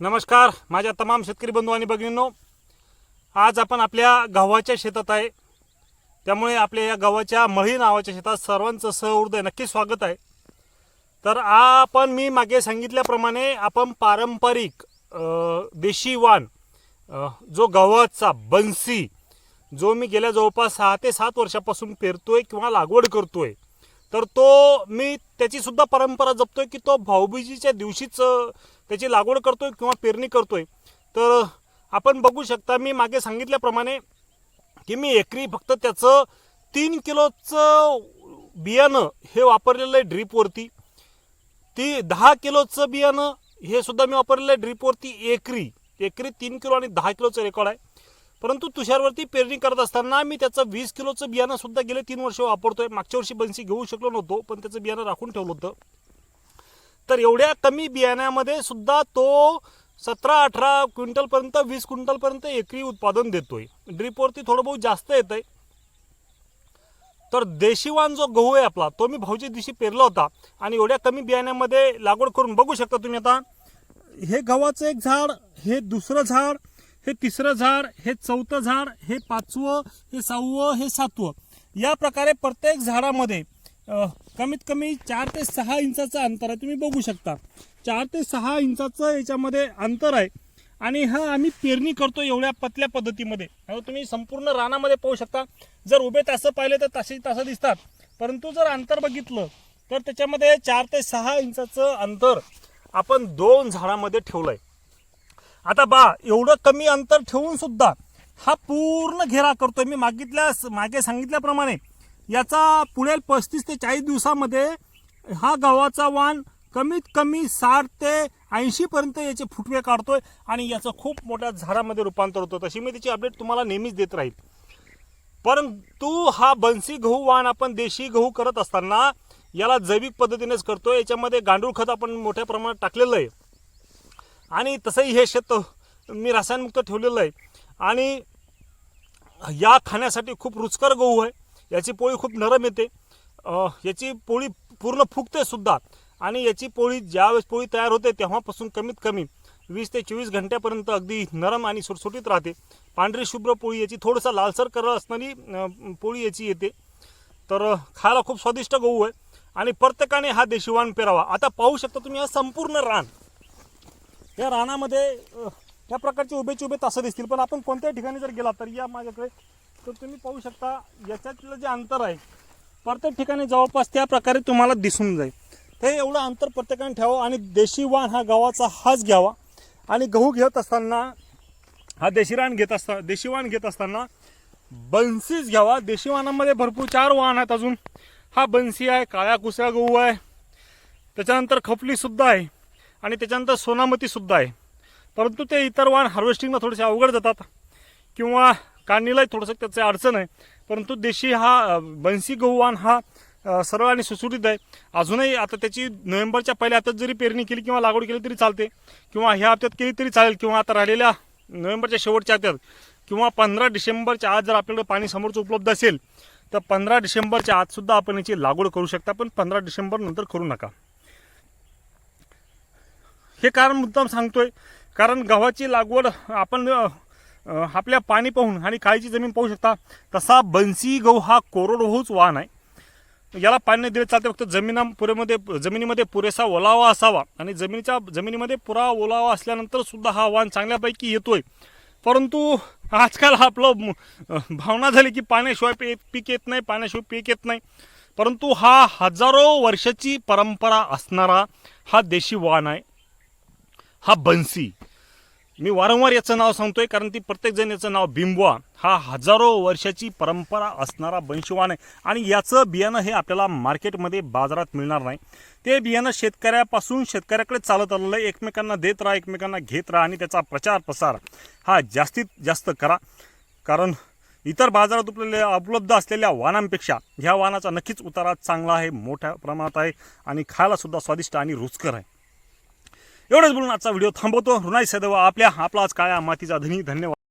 नमस्कार माझ्या तमाम शेतकरी बंधू आणि भगिनींनो आज आपण आपल्या गव्हाच्या शेतात आहे. त्यामुळे आपल्या या गव्हाच्या मळी नावाच्या शेतात सर्वांचं सहृदय नक्की स्वागत आहे. तर आपण मी मागे सांगितल्याप्रमाणे आपण पारंपरिक देशी वाण जो गव्हाचा बन्सी जो मी गेल्या जवळपास सहा ते सात वर्षापासून पेरतोय किंवा लागवड करतोय तर तो मी त्याचीसुद्धा परंपरा जपतोय की तो भाऊबीजीच्या दिवशीच त्याची लागवड करतोय किंवा पेरणी करतोय. तर आपण बघू शकता मी मागे सांगितल्याप्रमाणे की मी एकरी फक्त त्याचं तीन किलोचं बियाणं हे वापरलेलं आहे ड्रीपवरती. ती दहा किलोचं बियाणं हे सुद्धा मी वापरलेलं आहे ड्रीपवरती एकरी. एकरी तीन किलो आणि दहा किलोचं रेकॉर्ड आहे. परंतु तुषारवरती पेरणी करत असताना मी त्याचं वीस किलोचं बियाणं सुद्धा गेले तीन वर्ष वापरतोय. मागच्या वर्षी बन्सी घेऊ शकलो नव्हतो पण त्याचं बियाणं राखून ठेवलं होतं. तर एवढ्या कमी बियाण्यामध्ये सुद्धा तो सतरा अठरा क्विंटलपर्यंत वीस क्विंटलपर्यंत एकरी उत्पादन देतोय. ड्रीपवरती थोडं बहुत जास्त येत आहे तर देशीवान जो गहू आहे आपला तो मी भाऊच्या दिवशी पेरला होता. आणि एवढ्या कमी बियाण्यामध्ये लागवड करून बघू शकता तुम्ही आता. हे गव्हाचं एक झाड हे दुसरं झाड हे तिसरं झाड हे चौथं झाड हे पाचवं हे सहावं हे सातवं. या प्रकारे प्रत्येक झाडामध्ये कमीत कमी चार ते सहा इंचाचं अंतर आहे. तुम्ही बघू शकता. चार ते सहा इंचाचं याच्यामध्ये अंतर आहे. आणि हा आम्ही पेरणी करतो एवढ्या पतल्या पद्धतीमध्ये. तुम्ही संपूर्ण रानामध्ये पाहू शकता. जर उभे तासं पाहिले तर तासे तासं दिसतात. परंतु जर अंतर बघितलं तर त्याच्यामध्ये चार ते सहा इंचाचं अंतर आपण दोन झाडामध्ये आहे आता बा एवढं कमी अंतर ठेवून सुद्धा हा पूर्ण घेरा करतोय. मी मागितल्या मागे सांगितल्याप्रमाणे याचा पुढील पस्तीस ते चाळीस दिवसामध्ये हा गव्हाचा वाण कमीत कमी साठ ते ऐंशीपर्यंत याचे फुटवे काढतोय आणि याचं खूप मोठ्या झाडामध्ये रूपांतर होतं. तशी मी त्याची अपडेट तुम्हाला नेहमीच देत राहील. परंतु हा बन्सी गहू वाण आपण देशी गहू करत असताना याला जैविक पद्धतीनेच करतोय. याच्यामध्ये गांडूळ खत आपण मोठ्या प्रमाणात टाकलेलं आहे. आणि तसंही हे शेत मी रासायनमुक्त ठेवलेलं आहे. आणि या खाण्यासाठी खूप रुचकर गहू आहे. याची पोळी खूप नरम येते. याची पोळी पूर्ण फुगते सुद्धा. आणि याची पोळी ज्यावेळेस पोळी तयार होते तेव्हापासून कमीत कमी वीस ते चोवीस घंट्यापर्यंत अगदी नरम आणि सुटसुटीत राहते. पांढरी शुभ्र पोळी याची थोडंसं लालसर करत असणारी पोळी याची येते. तर खायला खूप स्वादिष्ट गहू आहे. आणि प्रत्येकाने हा देशीवान पेरावा. आता पाहू शकता तुम्ही हा संपूर्ण रान. या रानामध्ये या प्रकारचे उभेचे उभे तासं दिसतील. पण आपण कोणत्याही ठिकाणी जर गेला तर या माझ्याकडे तर तुम्ही पाहू शकता याच्यातलं जे अंतर आहे प्रत्येक ठिकाणी जवळपास त्या प्रकारे तुम्हाला दिसून जाईल. ते एवढं अंतर प्रत्येकाने ठेवावं आणि देशी वाण हा गव्हाचा हाच घ्यावा. आणि गहू घेत असताना हा देशी रान घेत असता देशी वाण घेत असताना बन्सीच घ्यावा. देशी वाणामध्ये भरपूर चार वाहन आहेत अजून. हा बन्सी आहे काळ्या कुसळ्या गहू आहे. त्याच्यानंतर खपलीसुद्धा आहे. आणि त्याच्यानंतर सोनामतीसुद्धा आहे. परंतु ते इतर वाण हार्वेस्टिंगला थोडेसे अवघड जातात. किंवा काढणीलाही थोडंसं त्याचं अडचण आहे. परंतु देशी हा बन्सी गहूवान हा सरळ आणि सुसुटीत आहे. अजूनही आता त्याची नोव्हेंबरच्या पहिल्या हप्त्यात जरी पेरणी केली किंवा लागवड केली तरी चालते. किंवा ह्या हप्त्यात केली तरी चालेल किंवा आता राहिलेल्या नोव्हेंबरच्या शेवटच्या हप्त्यात किंवा पंधरा डिसेंबरच्या आत जर आपल्याकडे पाणी समोरचं उपलब्ध असेल तर पंधरा डिसेंबरच्या आजसुद्धा आपण याची लागवड करू शकता. पण पंधरा डिसेंबर नंतर करू नका. हे कारण मुद्दाम सांगतोय. कारण गव्हाची लागवड आपण आपल्या पाणी पाहून आणि काळीची जमीन पाहू शकता तसा बन्सी गहू हा कोरडवाहूच वाहन आहे. याला पाणी नाही दिले चालते फक्त जमिना पुरेमध्ये जमिनीमध्ये पुरेसा ओलावा असावा आणि जमिनीच्या जमिनीमध्ये पुरा ओलावा असल्यानंतर सुद्धा हा वाहन चांगल्यापैकी येतोय. परंतु आजकाल आपलं भावना झाली की पाण्याशिवाय पे पीक येत नाही पाण्याशिवाय पीक येत नाही. परंतु हा हजारो वर्षाची परंपरा असणारा हा देशी वाण आहे. हा बन्सी. मी वारंवार याचं नाव सांगतोय कारण ती प्रत्येकजण याचं नाव बिंबवा. हा हजारो वर्षाची परंपरा असणारा बंशवान आहे. आणि याचं बियाणं हे आपल्याला मार्केटमध्ये बाजारात मिळणार नाही. ते बियाणं शेतकऱ्यापासून शेतकऱ्याकडे चालत आलेलं आहे. एकमेकांना देत राहा एकमेकांना घेत राहा आणि त्याचा प्रचार प्रसार हा जास्तीत जास्त करा. कारण इतर बाजारात उपलब्ध उपलब्ध असलेल्या वाहनांपेक्षा ह्या वाहनाचा नक्कीच उतारा चांगला आहे मोठ्या प्रमाणात आहे आणि खायलासुद्धा स्वादिष्ट आणि रुचकर आहे. एवढंच बोलून आजचा व्हिडिओ थांबवतो. रुणाई सदैव आपल्या आपलाच काळ्या मातीचा धनी. धन्यवाद.